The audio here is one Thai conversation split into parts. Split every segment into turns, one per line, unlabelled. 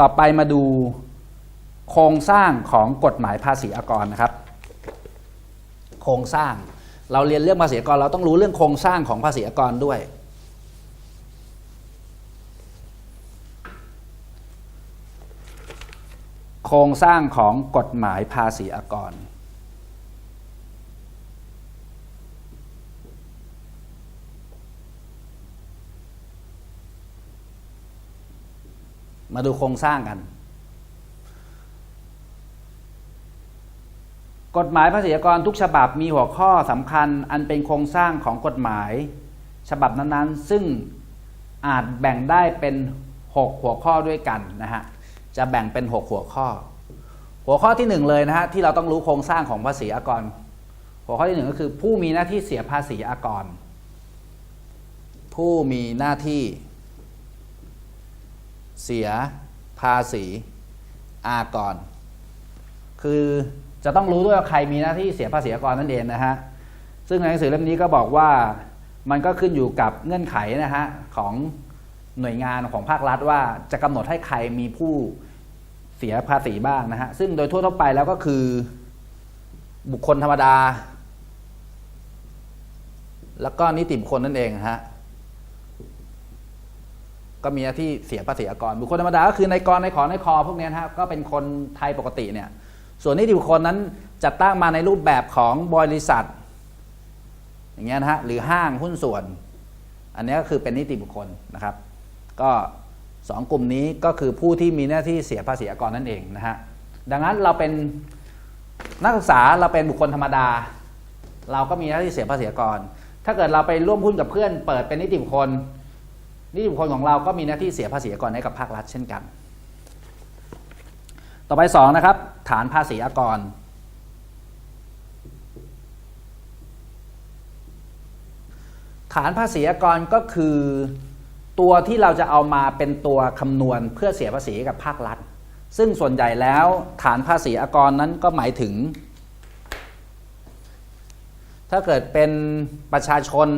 ต่อไปมาดูโครงสร้างของกฎหมายภาษีอากรนะครับ โครงสร้างเราเรียนเรื่องภาษีอากรเราต้องรู้เรื่องโครงสร้างของภาษีอากรด้วย โครงสร้างของกฎหมายภาษีอากร มาดูโครงสร้างกัน กฎหมายภาษีอากรทุกฉบับมีหัวข้อสำคัญอันเป็นโครงสร้างของกฎหมาย ฉบับนั้นๆ ซึ่งอาจแบ่งได้เป็น 6 หัวข้อด้วยกันนะฮะ จะแบ่งเป็น 6 หัวข้อ หัวข้อที่ 1 เลยนะฮะที่เราต้องรู้โครงสร้างของภาษีอากร หัวข้อที่ 1 ก็คือ ผู้มีหน้าที่เสียภาษีอากร ผู้มีหน้าที่ เสียภาษีอากร คือจะต้องรู้ด้วยว่าใครมีหน้าที่เสียภาษีอากรนั่นเองนะฮะ ซึ่งในหนังสือเล่มนี้ก็บอกว่ามันก็ขึ้นอยู่กับเงื่อนไขนะฮะของหน่วยงานของภาครัฐว่าจะกำหนดให้ใครมีผู้เสียภาษีบ้างนะฮะ ซึ่งโดยทั่วๆไปแล้วก็คือบุคคลธรรมดา แล้วก็นิติบุคคลนั่นเองฮะ ก็มีหน้าที่เสียภาษีอากร บุคคลธรรมดาก็คือในกรในขอในคอพวกนี้นะฮะก็เป็นคนไทยปกติเนี่ยส่วนนิติบุคคลนั้นจัดตั้งมาในรูปแบบของบริษัท อย่างเงี้ยนะฮะหรือห้างหุ้นส่วน อันนี้ก็คือเป็นนิติบุคคลนะครับ ก็สองกลุ่มนี้ก็คือผู้ที่มีหน้าที่เสียภาษีอากรนั่นเองนะฮะดังนั้นเราเป็นนักศึกษาเราเป็นบุคคลธรรมดา เราก็มีหน้าที่เสียภาษีอากร ถ้าเกิดเราไปร่วมหุ้นกับเพื่อน เปิดเป็นนิติบุคคล นิติบุคคลของเราก็มีหน้าที่เสียภาษีอากรให้กับภาครัฐเช่นกัน ต่อไปสองนะครับ ฐานภาษีอากร ฐานภาษีอากรก็คือตัวที่เราจะเอามาเป็นตัวคำนวณเพื่อเสียภาษีกับภาครัฐ ซึ่งส่วนใหญ่แล้วฐานภาษีอากรนั้นก็หมายถึง ถ้าเกิดเป็นประชาชน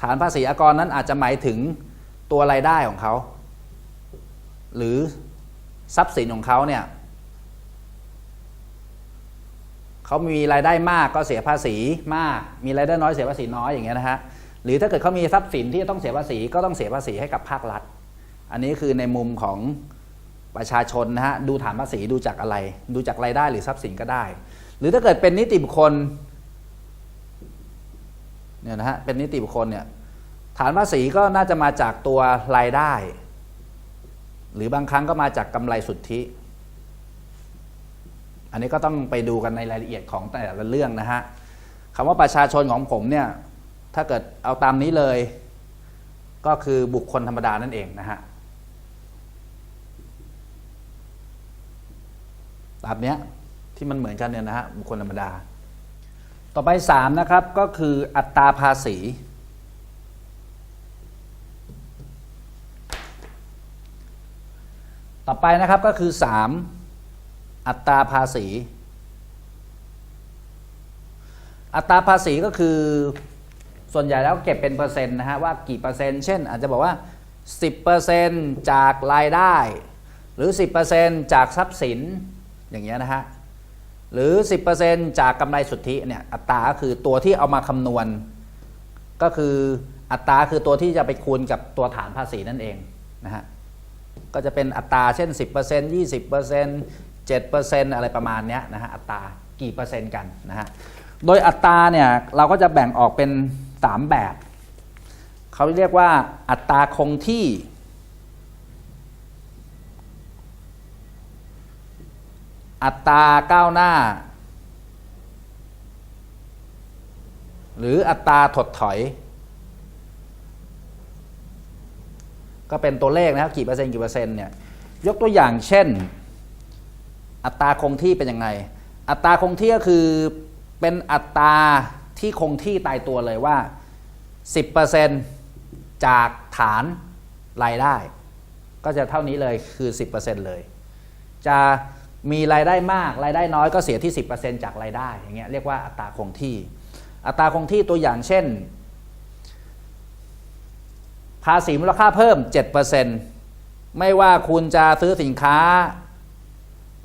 ฐานภาษีอากรนั้นอาจจะหมายถึงตัวรายได้ของเขา หรือทรัพย์สินของเขาเนี่ยเขามีรายได้มากก็เสียภาษีมาก มีรายได้น้อยเสียภาษีน้อยอย่างเงี้ยนะฮะหรือถ้าเกิดเขามีทรัพย์สินที่จะต้องเสียภาษีก็ต้องเสียภาษีให้กับภาครัฐ อันนี้คือในมุมของประชาชนนะฮะดูฐานภาษีดูจากอะไร ดูจากรายได้หรือทรัพย์สินก็ได้ หรือถ้าเกิดเป็นนิติบุคคล เนี่ยนะฮะเป็นนิติบุคคลเนี่ยฐานภาษีก็น่าจะมาจากตัวรายได้ หรือบางครั้งก็มาจากกำไรสุทธิ อันนี้ก็ต้องไปดูกันในรายละเอียดของแต่ละเรื่องนะฮะคำว่าประชาชนของผมเนี่ยถ้าเกิดเอาตามนี้เลย ก็คือบุคคลธรรมดานั่นเองนะฮะตามเนี้ยที่มันเหมือนกันเนี่ยนะฮะบุคคลธรรมดา ต่อไป3นะครับก็คืออัตราภาษี ต่อไปนะครับก็คือ3อัตราภาษี อัตราภาษีก็คือส่วนใหญ่แล้วเก็บเป็นเปอร์เซ็นต์นะฮะว่ากี่เปอร์เซ็นต์เช่น อาจจะบอกว่า 10%จากรายได้ หรือ 10%จากทรัพย์สินอย่างเงี้ยนะฮะ หรือ 10%จากกำไรสุทธิเนี่ยอัตราก็คือตัวที่เอามาคำนวณ ก็คืออัตราคือตัวที่จะไปคูณกับตัวฐานภาษีนั่นเองนะฮะก็จะเป็นอัตราเช่น 10% 20% 7%อะไรประมาณเนี้ยนะฮะอัตรากี่เปอร์เซ็นต์กันนะฮะโดยอัตราเนี่ยเราก็จะแบ่งออกเป็น 3 แบบ เขาเรียกว่าอัตราคงที่ อัตราก้าวหน้า หรืออัตราถดถอย ก็เป็นตัวเลขนะครับกี่เปอร์เซ็นต์กี่เปอร์เซ็นต์เนี่ยยกตัวอย่างเช่น อัตราคงที่เป็นยังไง อัตราคงที่ก็คือเป็นอัตราที่คงที่ตายตัวเลยว่า 10%จากฐานรายได้ ก็จะเท่านี้เลยคือ 10%เลย จะ มีรายได้มากรายได้น้อยก็เสียที่ 10%จากรายได้อย่างเงี้ยเรียกว่าอัตราคงที่ อัตราคงที่ตัวอย่างเช่น ภาษีมูลค่าเพิ่ม7%นไม่ว่าคุณจะซื้อสินค้า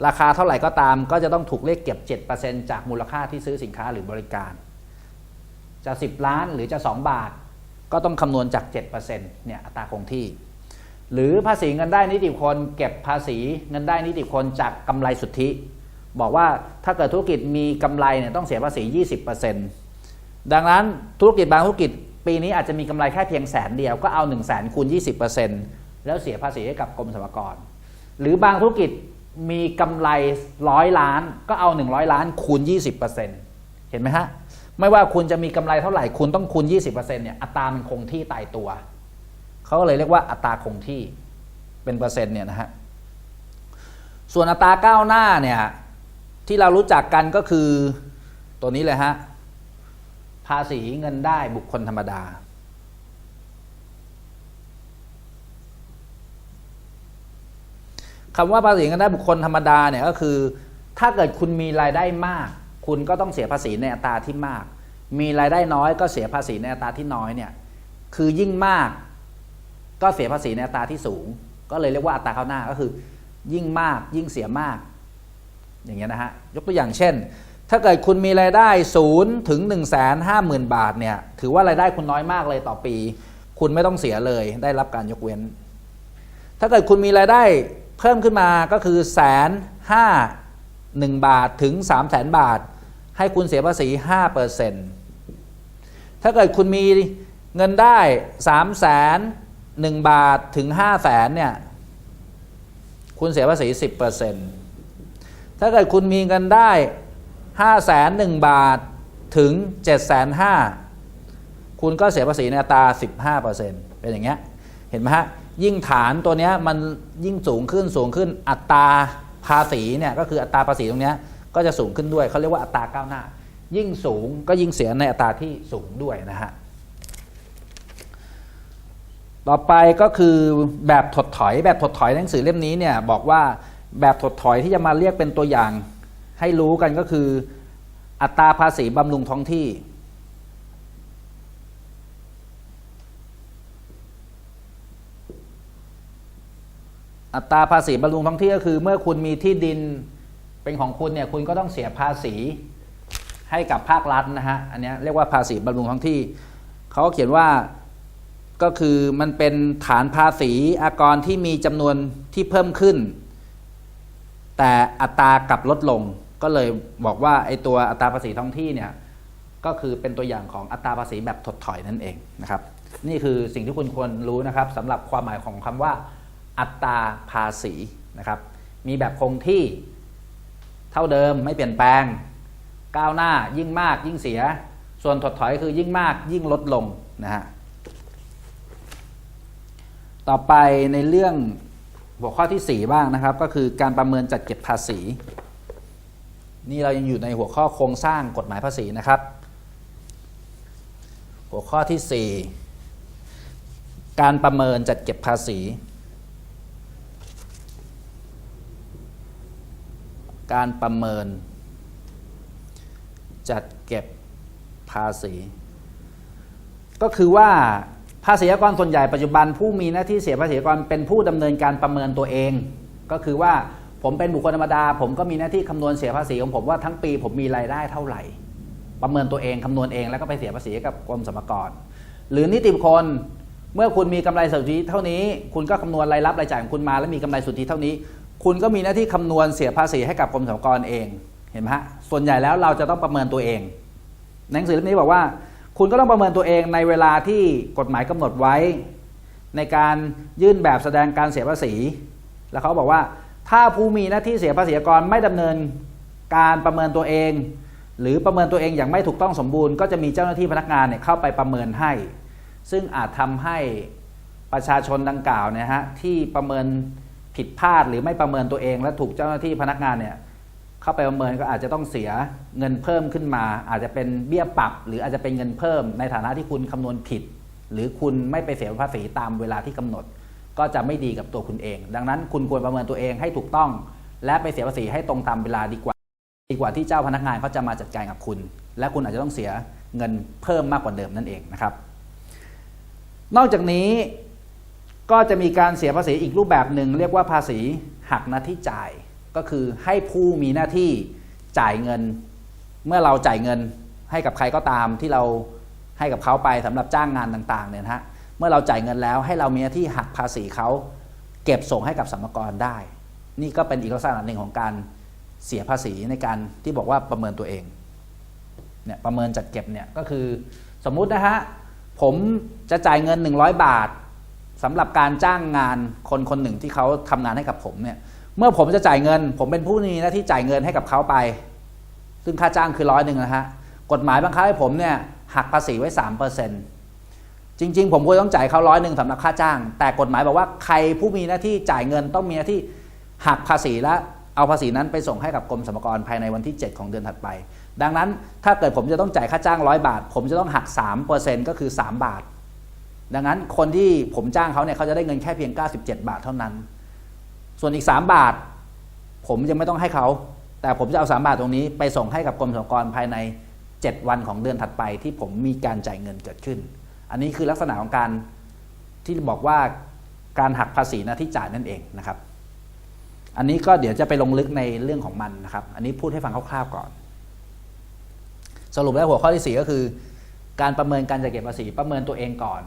ราคาเท่าไหร่ก็ตาม ก็จะต้องถูกเรียกเก็บ 7%จากมูลค่าที่ซื้อสินค้าหรือบริการ จะ 10 ล้านหรือจะ 2 บาท ก็ต้องคำนวณจาก 7%เนี่ยอัตราคงที่ หรือภาษีเงินได้นิติบุคคลเก็บภาษีเงินได้นิติบุคคลจากกำไรสุทธิ บอกว่าถ้าเกิดธุรกิจมีกำไรเนี่ยต้องเสียภาษี 20%ดังนั้นธุรกิจบางธุรกิจปีนี้อาจจะมีกำไรแค่เพียงแสนเดียวก็เอา1 0 0 0 0แสนคูณ20%แล้วเสียภาษีให้กับกรมสรรพากร หรือบางธุรกิจมีกำไรร้อยล้านก็เอา 100 ล้านคูณ 20%เห็นไหมฮะไม่ว่าคุณจะมีกำไรเท่าไหร่คุณต้องคูณ 20%เนี่ยอัตรามันคงที่ตายตัว เขาก็เลยเรียกว่าอัตราคงที่เป็นเปอร์เซ็นต์เนี่ยนะฮะส่วนอัตราก้าวหน้าเนี่ยที่เรารู้จักกันก็คือตัวนี้เลยฮะภาษีเงินได้บุคคลธรรมดา คำว่าภาษีเงินได้บุคคลธรรมดาเนี่ยก็คือ ถ้าเกิดคุณมีรายได้มาก คุณก็ต้องเสียภาษีในอัตราที่มาก มีรายได้น้อยก็เสียภาษีในอัตราที่น้อยเนี่ยคือยิ่งมาก ก็เสียภาษีในอัตราที่สูง ก็เลยเรียกว่าอัตราข้าวหน้าก็คือ ยิ่งมากยิ่งเสียมาก อย่างเงี้ยนะฮะยกตัวอย่างเช่น ถ้าเกิดคุณมีรายได้ศูนย์ถึง1นึ่งแสนห้าหมื่นบาทเนี่ยถือว่ารายได้คุณน้อยมากเลยต่อปี คุณไม่ต้องเสียเลย ได้รับการยกเว้น ถ้าเกิดคุณมีรายได้เพิ่มขึ้นมาก็คือแสนห้าหนึ่งบาทถึง3 0 0แสนบาท ให้คุณเสียภาษี5เปอร์เซ็นต์ถ้าเกิดคุณมีเงินได้3 0 0แสน หนึ่งบาทถึง5 0 0แสนเนี่ยคุณเสียภาษี10เปอร์เซ็นต์ถ้าเกิดคุณมีเงินได้5 0 0แสนหนึ่งบาทถึง7 5 0 0 0คุณก็เสียภาษีในอัตรา15เปอร์เซ็นต์เป็นอย่างเงี้ยเห็นไหมฮะยิ่งฐานตัวเนี้ยมันยิ่งสูงขึ้นสูงขึ้นอัตราภาษีเนี่ยก็คืออัตราภาษีตรงเนี้ยก็จะสูงขึ้นด้วยเขาเรียกว่าอัตราก้าวหน้า ยิ่งสูงก็ยิ่งเสียในอัตราที่สูงด้วยนะฮะ ต่อไปก็คือแบบถดถอยแบบถดถอยหนังสือเล่มนี้เนี่ยบอกว่าแบบถดถอยที่จะมาเรียกเป็นตัวอย่าง ให้รู้กันก็คือ อัตราภาษีบำรุงท้องที่ อัตราภาษีบำรุงท้องที่ก็คือ เมื่อคุณมีที่ดินเป็นของคุณเนี่ยคุณก็ต้องเสียภาษีให้กับภาครัฐนะฮะอันนี้เรียกว่าภาษีบำรุงท้องที่เขาเขียนว่า ก็คือมันเป็นฐานภาษีอากรที่มีจำนวนที่เพิ่มขึ้น แต่อัตรากลับลดลง ก็เลยบอกว่าไอตัวอัตราภาษีท้องที่เนี่ยก็คือเป็นตัวอย่างของอัตราภาษีแบบถดถอยนั่นเองนะครับนี่คือสิ่งที่คุณควรรู้นะครับสำหรับความหมายของคำว่า อัตราภาษีนะครับ มีแบบคงที่เท่าเดิมไม่เปลี่ยนแปลง ก้าวหน้ายิ่งมากยิ่งเสีย ส่วนถดถอยคือยิ่งมากยิ่งลดลงนะฮะ ต่อไปในเรื่องหัวข้อที่ 4 บ้างนะครับ ก็คือการประเมินจัดเก็บภาษี นี่เรายังอยู่ในหัวข้อโครงสร้างกฎหมายภาษีนะครับ หัวข้อที่ 4 การประเมินจัดเก็บภาษี การประเมิน จัดเก็บภาษี ก็คือว่า ภาษีอากรส่วนใหญ่ปัจจุบันผู้มีหน้าที่เสียภาษีอากรเป็นผู้ดำเนินการประเมินตัวเอง ก็คือว่าผมเป็นบุคคลธรรมดา ผมก็มีหน้าที่คำนวณเสียภาษีของผมว่าทั้งปีผมมีรายได้เท่าไหร่ ประเมินตัวเองคำนวณเองแล้วก็ไปเสียภาษีกับกรมสรรพากร หรือนิติบุคคลเมื่อคุณมีกำไรสุทธิเท่านี้ คุณก็คำนวณรายรับรายจ่ายของคุณมา แล้วมีกำไรสุทธิเท่านี้ คุณก็มีหน้าที่คำนวณเสียภาษีให้กับกรมสรรพากรเองเห็นไหมฮะส่วนใหญ่แล้วเราจะต้องประเมินตัวเอง หนังสือเล่มนี้บอกว่า คุณก็ต้องประเมินตัวเองในเวลาที่กฎหมายกำหนดไว้ ในการยื่นแบบแสดงการเสียภาษี แล้วเขาบอกว่า ถ้าผู้มีหน้าที่เสียภาษีกรไม่ดำเนินการประเมินตัวเอง หรือประเมินตัวเองอย่างไม่ถูกต้องสมบูรณ์ก็จะมีเจ้าหน้าที่พนักงานเนี่ยเข้าไปประเมินให้ ซึ่งอาจทำให้ประชาชนดังกล่าวเนี่ยฮะที่ประเมินผิดพลาดหรือไม่ประเมินตัวเอง และถูกเจ้าหน้าที่พนักงานเนี่ย เข้าไปประเมินก็อาจจะต้องเสียเงินเพิ่มขึ้นมา อาจจะเป็นเบี้ยปรับ หรืออาจจะเป็นเงินเพิ่ม ในฐานะที่คุณคำนวณผิด หรือคุณไม่ไปเสียภาษีตามเวลาที่กำหนด ก็จะไม่ดีกับตัวคุณเอง ดังนั้นคุณควรประเมินตัวเองให้ถูกต้อง และไปเสียภาษีให้ตรงตามเวลาดีกว่า ดีกว่าที่เจ้าพนักงานเขาจะมาจัดการกับคุณ และคุณอาจจะต้องเสียเงินเพิ่มมากกว่าเดิมนั่นเองนะครับ นอกจากนี้ก็จะมีการเสียภาษีอีกรูปแบบหนึ่งเรียกว่าภาษีหักหน้าที่จ่าย ก็คือให้ผู้มีหน้าที่จ่ายเงิน เมื่อเราจ่ายเงินให้กับใครก็ตามที่เราให้กับเขาไปสำหรับจ้างงานต่างๆเนี่ยฮะเมื่อเราจ่ายเงินแล้วให้เรามีหน้าที่หักภาษีเขาเก็บส่งให้กับสรรกรได้ นี่ก็เป็นอีกลักษณะหนึ่งของการเสียภาษีในการที่บอกว่าประเมินตัวเองเนี่ยประเมินจัดเก็บเนี่ยก็คือสมมุตินะฮะผมจะจ่ายเงิน 100 บาทสำหรับการจ้างงานคนคนหนึ่งที่เขาทำงานให้กับผมเนี่ย เมื่อผมจะจ่ายเงิน ผมเป็นผู้มีหน้าที่จ่ายเงินให้กับเขาไป ซึ่งค่าจ้างคือร้อยหนึ่งนะฮะกฎหมายบังคับให้ผมเนี่ยหักภาษีไว้สามเปอร์เซ็นตจริง ๆ ผมควรต้องจ่ายเขาร้อยหนึ่งสำหรับค่าจ้าง แต่กฎหมายบอกว่าใครผู้มีหน้าที่จ่ายเงินต้องมีหน้าที่หักภาษีและเอาภาษีนั้นไปส่งให้กับกรมสรรพากรภายในวันที่ 7 ของเดือนถัดไป ดังนั้นถ้าเกิดผมจะต้องจ่ายค่าจ้างร้อยบาท ผมจะต้องหัก 3%ก็คือ 3 บาท ดังนั้นคนที่ผมจ้างเขาเนี่ยเขาจะได้เงินแค่เพียง 97 บาทเท่านั้น ส่วนอีก 3 บาท ผมยังไม่ต้องให้เขา แต่ผมจะเอา 3 บาทตรงนี้ ไปส่งให้กับกรมสรรพากรภายใน 7 วันของเดือนถัดไปที่ผมมีการจ่ายเงินเกิดขึ้น อันนี้คือลักษณะของการที่บอกว่าการหักภาษีหน้าที่จ่ายนั่นเองนะครับ อันนี้ก็เดี๋ยวจะไปลงลึกในเรื่องของมันนะครับ อันนี้พูดให้ฟังคร่าวๆก่อน สรุปแล้วหัวข้อที่ 4 ก็คือ การประเมินการจัดเก็บภาษีประเมินตัวเองก่อน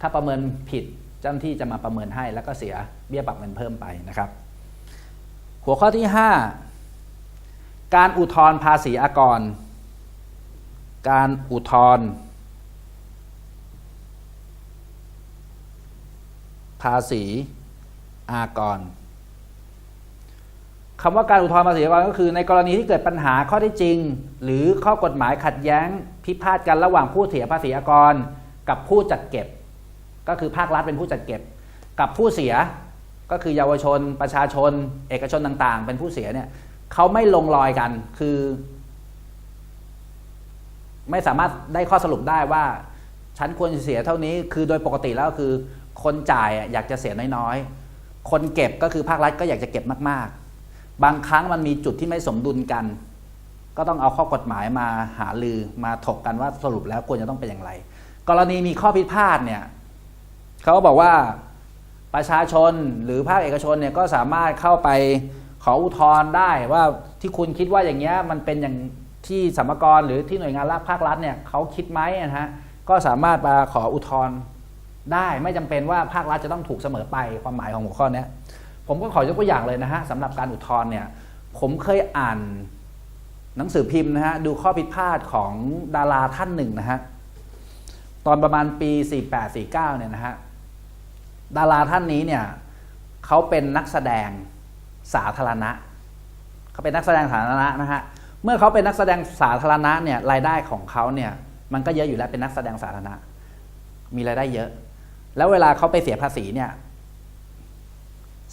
ถ้าประเมินผิด จ้าหน้าที่จะมาประเมินให้แล้วก็เสียเบี้ยปรับเงินเพิ่มไปนะครับ หัวข้อที่ 5 การอุทธรณ์ภาษีอากร การอุทธรณ์ภาษีอากรคำว่าการอุทธรณ์ภาษีอากรก็คือในกรณีที่เกิดปัญหาข้อที่จริง หรือข้อกฎหมายขัดแย้งพิพาทกันระหว่างผู้เสียภาษีอากร กับผู้จัดเก็บ ก็คือภาครัฐเป็นผู้จัดเก็บ กับผู้เสียก็คือเยาวชนประชาชน เอกชนต่างๆ เป็นผู้เสียเนี่ยเขาไม่ลงรอยกันคือ ไม่สามารถได้ข้อสรุปได้ว่า ฉันควรจะเสียเท่านี้ คือโดยปกติแล้วคือ คนจ่ายอะอยากจะเสียน้อยๆ คนเก็บก็คือภาครัฐก็อยากจะเก็บมาก ๆ บางครั้งมันมีจุดที่ไม่สมดุลกัน ก็ต้องเอาข้อกฎหมายมาหาลือมาถกกันว่าสรุปแล้วควรจะต้องเป็นอย่างไร กรณีมีข้อพิพาทเนี่ย เขาบอกว่าประชาชนหรือภาคเอกชนเนี่ยก็สามารถเข้าไปขออุทธรณ์ได้ว่าที่คุณคิดว่าอย่างเงี้ยมันเป็นอย่างที่สมกรหรือที่หน่วยงานรัฐภาครัฐเนี่ยเขาคิดไหมนะฮะก็สามารถมาขออุทธรณ์ได้ไม่จำเป็นว่าภาครัฐจะต้องถูกเสมอไปความหมายของหัวข้อนี้ผมก็ขอยกตัวอย่างเลยนะฮะสำหรับการอุทธรณ์เนี่ยผมเคยอ่านหนังสือพิมพ์นะฮะดูข้อผิดพลาดของดาราท่านหนึ่งนะฮะตอนประมาณปี 48-49เนี่ยนะฮะ ดาราท่านนี้เนี่ยเขาเป็นนักแสดงสาธารณะเขาเป็นนักแสดงสาธารณะนะฮะเมื่อเขาเป็นนักแสดงสาธารณะเนี่ยรายได้ของเขาเนี่ยมันก็เยอะอยู่แล้วเป็นนักแสดงสาธารณะ มีรายได้เยอะ แล้วเวลาเขาไปเสียภาษีเนี่ย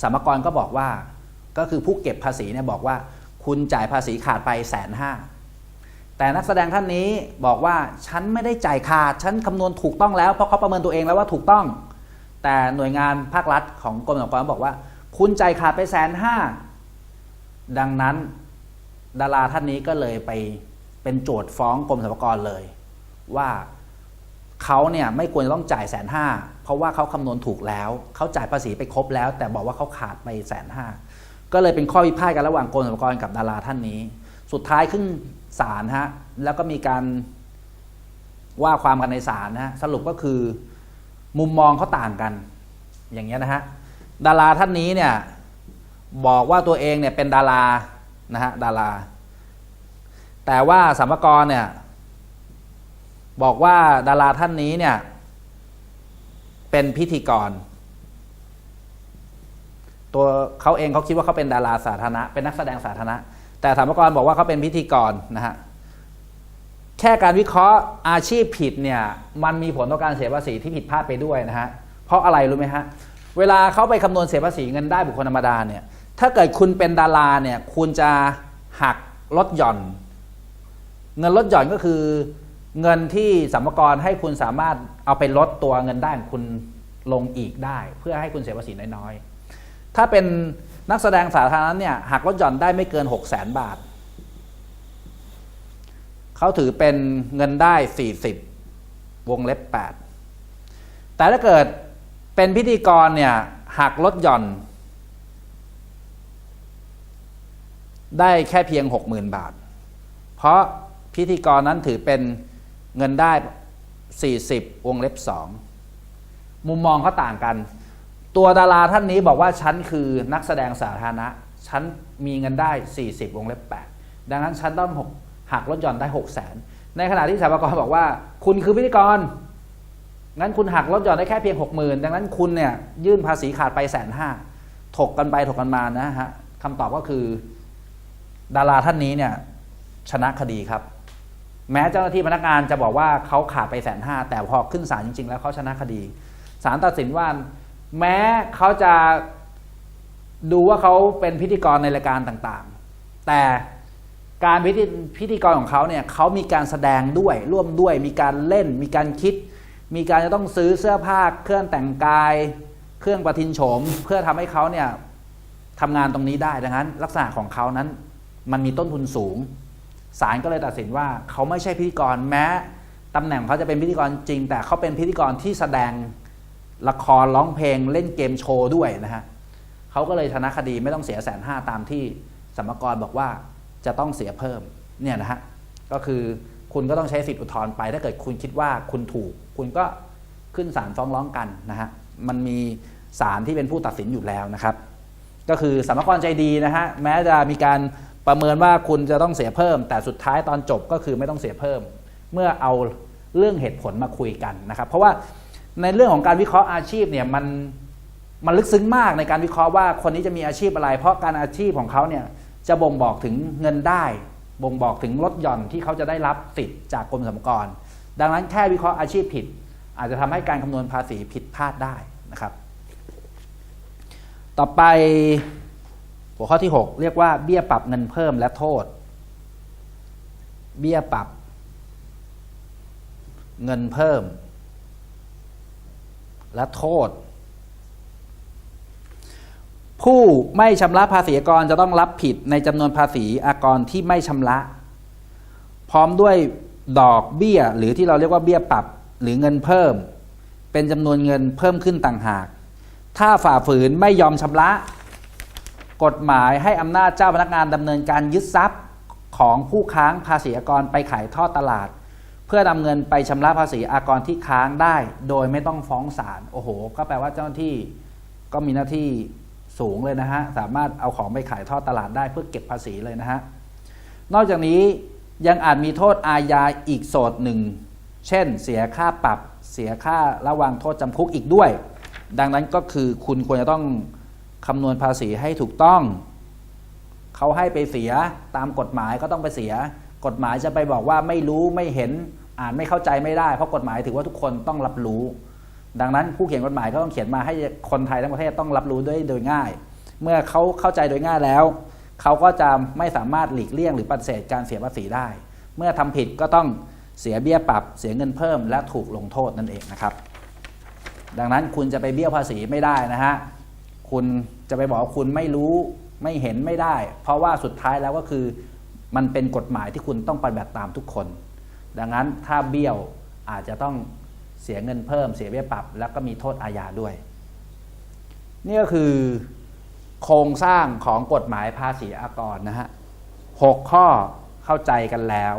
สมกรก็บอกว่าก็คือผู้เก็บภาษีเนี่ยบอกว่าคุณจ่ายภาษีขาดไปแสนห้าแต่นักแสดงท่านนี้บอกว่าฉันไม่ได้จ่ายขาดฉันคำนวณถูกต้องแล้วเพราะเขาประเมินตัวเองแล้วว่าถูกต้อง แต่หน่วยงานภาครัฐของกรมสรรพากรบอกว่า คุณใจขาดไปแสนห้าดังนั้นดาราท่านนี้ก็เลยไปเป็นโจทย์ฟ้องกรมสรรพากรเลย ว่าเขาเนี่ยไม่ควรต้องจ่ายแสนห้าเพราะว่าเขาคำนวณถูกแล้ว เขาจ่ายภาษีไปครบแล้ว แต่บอกว่าเขาขาดไปแสนห้าก็เลยเป็นข้อพิพาทกันระหว่างกรมสรรพากรกับดาราท่านนี้ สุดท้ายขึ้นศาลฮะแล้วก็มีการว่าความกันในศาลนะฮะสรุปก็คือ มุมมองเขาต่างกัน อย่างเงี้ยนะฮะดาราท่านนี้เนี่ยบอกว่าตัวเองเนี่ยเป็นดารานะฮะดารา แต่ว่าสัมภากรเนี่ยบอกว่าดาราท่านนี้เนี่ยเป็นพิธีกร ตัวเขาเองเขาคิดว่าเขาเป็นดาราสาธารณะ เป็นนักแสดงสาธารณะ แต่สัมภากรบอกว่าเขาเป็นพิธีกรนะฮะ ค่การวิเคราะห์อาชีพผิดเนี่ยมันมีผลต่อการเสียภาษีที่ผิดพลาดไปด้วยนะฮะเพราะอะไรรู้ไหมฮะเวลาเขาไปคำนวณเสียภาษีเงินได้บุคคลธรรมดาเนี่ยถ้าเกิดคุณเป็นดาราเนี่ยคุณจะหักลดหย่อน เงินลดหย่อนก็คือเงินที่สัมภากรให้คุณสามารถเอาไปลดตัวเงินได้ของคุณลงอีกได้ เพื่อให้คุณเสียภาษีน้อยๆถ้าเป็นนักแสดงสาธารณะเนี่ยหักลดหย่อนได้ไม่เกิน 6 0 0 0 0 0 บาท เขาถือเป็นเงินได้ 40 วงเล็บ 8 แต่ถ้าเกิดเป็นพิธีกรเนี่ยหักลดหย่อน ได้แค่เพียง 60,000 บาท เพราะพิธีกรนั้นถือเป็นเงินได้ 40 วงเล็บ 2 มุมมองเขาต่างกัน ตัวดาราท่านนี้บอกว่าฉันคือนักแสดงสาธารณะฉันมีเงินได้ 40 วงเล็บ 8 ดังนั้นฉันต้องหก หักลดหย่อนได้6 0 0 0 0 0ในขณะที่สรรพากรบอกว่า คุณคือพิธีกรงั้นคุณหักลดหย่อนได้แค่เพียง60,000ดังนั้นคุณเนี่ยยื่นภาษีขาดไปแสนห้าถกกันไปถกกันมานะฮะคำตอบก็คือ ดาราท่านนี้เนี่ย ชนะคดีครับ แม้เจ้าหน้าที่พนักงานจะบอกว่าเขาขาดไปแสนห้าแต่พอขึ้นศาลจริง ๆ แล้วเขาชนะคดีศาลตัดสินว่า แม้เขาจะดูว่าเขาเป็นพิธีกรในรายการต่างๆ แต่ การพิธีพิธีกรของเขาเนี่ยเขามีการแสดงด้วยร่วมด้วยมีการเล่น มีการคิด มีการจะต้องซื้อเสื้อผ้าเครื่องแต่งกาย เครื่องประทินโฉม เพื่อทำให้เขาเนี่ยทำงานตรงนี้ได้ดังนั้น ลักษณะของเขานั้นมันมีต้นทุนสูงศาลก็เลยตัดสินว่าเขาไม่ใช่พิธีกรแม้ตำแหน่งเขาจะเป็นพิธีกรจริง แต่เขาเป็นพิธีกรที่แสดงละครร้องเพลงเล่นเกมโชว์ด้วยนะฮะเขาก็เลยชนะคดีไม่ต้องเสียแสนห้าตามที่สมกรบอกว่า จะต้องเสียเพิ่มเนี่ยนะฮะก็คือคุณก็ต้องใช้สิทธิอุทธรณ์ไป ถ้าเกิดคุณคิดว่าคุณถูก คุณก็ขึ้นศาลฟ้องร้องกันนะฮะมันมีศาลที่เป็นผู้ตัดสินอยู่แล้วนะครับ ก็คือสมรกรใจดีนะฮะแม้จะมีการประเมินว่าคุณจะต้องเสียเพิ่ม แต่สุดท้ายตอนจบก็คือไม่ต้องเสียเพิ่ม เมื่อเอาเรื่องเหตุผลมาคุยกันนะครับ เพราะว่าในเรื่องของการวิเคราะห์อาชีพเนี่ยมันมันลึกซึ้งมากในการวิเคราะห์ว่าคนนี้จะมีอาชีพอะไร เพราะการอาชีพของเขาเนี่ย จะบ่งบอกถึงเงินได้ บ่งบอกถึงลดหย่อนที่เขาจะได้รับสิทธิ์จากกรมสรรพากร ดังนั้นแค่วิเคราะห์อาชีพผิด อาจจะทำให้การคำนวณภาษีผิดพลาดได้นะครับ ต่อไปหัวข้อที่ 6 เรียกว่าเบี้ยปรับเงินเพิ่มและโทษ เบี้ยปรับ เงินเพิ่ม และโทษ ผู้ไม่ชำระภาษีอากรจะต้องรับผิดในจำนวนภาษีอากรที่ไม่ชำระ พร้อมด้วยดอกเบี้ย หรือที่เราเรียกว่าเบี้ยปรับหรือเงินเพิ่ม เป็นจำนวนเงินเพิ่มขึ้นต่างหาก ถ้าฝ่าฝืนไม่ยอมชำระ กฎหมายให้อำนาจเจ้าพนักงานดำเนินการยึดทรัพย์ของผู้ค้างภาษีอากรไปขายทอดตลาด เพื่อนำเงินไปชำระภาษีอากรที่ค้างได้ โดยไม่ต้องฟ้องศาลโอ้โห ก็แปลว่าเจ้าหน้าที่ก็มีหน้าที่ สูงเลยนะฮะ สามารถเอาของไปขายทอดตลาดได้เพื่อเก็บภาษีเลยนะฮะ นอกจากนี้ยังอาจมีโทษอาญาอีกโสดหนึ่ง เช่น เสียค่าปรับ เสียค่าระวังโทษจำคุกอีกด้วย ดังนั้นก็คือคุณควรจะต้องคำนวณภาษีให้ถูกต้อง เขาให้ไปเสียตามกฎหมายก็ต้องไปเสีย กฎหมายจะไปบอกว่าไม่รู้ไม่เห็นอ่านไม่เข้าใจไม่ได้ เพราะกฎหมายถือว่าทุกคนต้องรับรู้ ดังนั้นผู้เขียนกฎหมายก็ต้องเขียนมาให้คนไทยทั้งประเทศต้องรับรู้ด้วยโดยง่าย เมื่อเขาเข้าใจโดยง่ายแล้ว เขาก็จะไม่สามารถหลีกเลี่ยงหรือปฏิเสธการเสียภาษีได้ เมื่อทำผิดก็ต้องเสียเบี้ยปรับ เสียเงินเพิ่ม และถูกลงโทษนั่นเองนะครับ ดังนั้นคุณจะไปเบี้ยวภาษีไม่ได้นะฮะคุณจะไปบอกว่าคุณไม่รู้ไม่เห็นไม่ได้ เพราะว่าสุดท้ายแล้วก็คือมันเป็นกฎหมายที่คุณต้องปฏิบัติตามทุกคน ดังนั้นถ้าเบี้ยวอาจจะต้อง เสียเงินเพิ่มเสียเบี้ยปรับ แล้วก็มีโทษอาญาด้วย นี่ก็คือโครงสร้างของกฎหมายภาษีอากรนะฮะหกข้อเข้าใจกันแล้ว